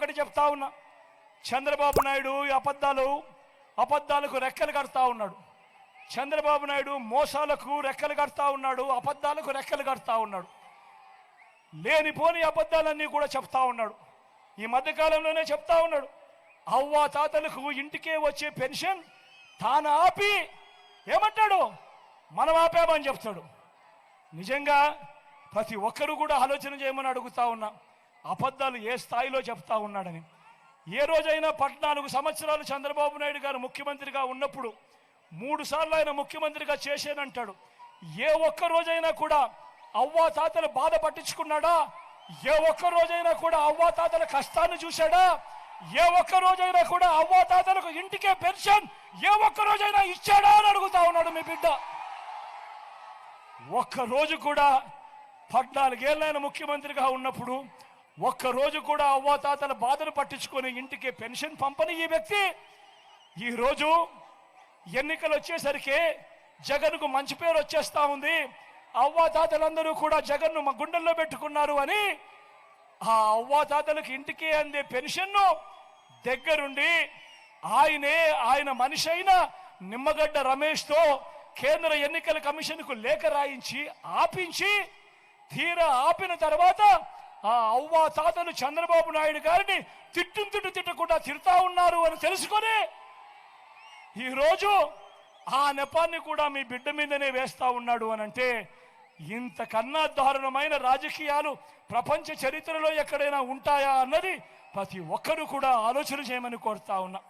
ఒకటి చెప్తా ఉన్నా. చంద్రబాబు నాయుడు ఈ అబద్ధాలు అబద్ధాలకు రెక్కలు కడతా ఉన్నాడు. చంద్రబాబు నాయుడు మోసాలకు రెక్కలు కడతా ఉన్నాడు అబద్ధాలకు రెక్కలు కడతా ఉన్నాడు. లేనిపోని అబద్ధాలన్నీ కూడా చెప్తా ఉన్నాడు. ఈ మధ్యకాలంలోనే చెప్తా ఉన్నాడు. అవ్వ తాతలకు ఇంటికే వచ్చే పెన్షన్ తాను ఆపి ఏమంటాడు? మనం ఆపామని చెప్తాడు. నిజంగా ప్రతి ఒక్కరూ కూడా ఆలోచన చేయమని అడుగుతా ఉన్నా. అబద్ధాలు ఏ స్థాయిలో చెప్తా ఉన్నాడని. ఏ రోజైనా పద్నాలుగు సంవత్సరాలు చంద్రబాబు నాయుడు గారు ముఖ్యమంత్రిగా ఉన్నప్పుడు మూడు సార్లు ఆయన ముఖ్యమంత్రిగా చేశానంటాడు ఏ ఒక్క రోజైనా కూడా అవ్వా తాతలు బాధ పట్టించుకున్నాడా? ఏ ఒక్క రోజైనా కూడా అవ్వా తాతల కష్టాన్ని చూశాడా? ఏ ఒక్క రోజైనా కూడా అవ్వా తాతలకు ఇంటికే పెన్షన్ ఏ ఒక్క రోజైనా ఇచ్చాడా అని అడుగుతా ఉన్నాడు మీ బిడ్డ. ఒక్క రోజు కూడా పద్నాలుగేళ్ళైన ముఖ్యమంత్రిగా ఉన్నప్పుడు ఒక్క రోజు కూడా అవ్వాతాతల బాధలు పట్టించుకొని ఇంటికి పెన్షన్ పంపని ఈ వ్యక్తి. ఈరోజు ఎన్నికలు వచ్చేసరికి జగన్కు మంచి పేరు వచ్చేస్తా ఉంది. అవ్వాతాతలందరూ కూడా జగన్ను మా గుండెల్లో పెట్టుకున్నారు అని ఆ అవ్వాతాతలకు ఇంటికి అందే పెన్షన్ను దగ్గరుండి ఆయనే ఆయన మనిషి అయిన నిమ్మగడ్డ రమేష్తో కేంద్ర ఎన్నికల కమిషన్కు లేఖ రాయించి ఆపించి తీరా ఆపిన తర్వాత ఆ అవ్వా తాతలు చంద్రబాబు నాయుడు గారిని తిట్టు తిట్టు తిట్టకుండా తిడతా ఉన్నారు అని తెలుసుకొని ఈరోజు ఆ నెపాన్ని కూడా మీ బిడ్డ మీదనే వేస్తా ఉన్నాడు అని అంటే ఇంతకన్నా దారుణమైన రాజకీయాలు ప్రపంచ చరిత్రలో ఎక్కడైనా ఉంటాయా అన్నది ప్రతి ఒక్కరూ కూడా ఆలోచన చేయమని కోరుతా ఉన్నా.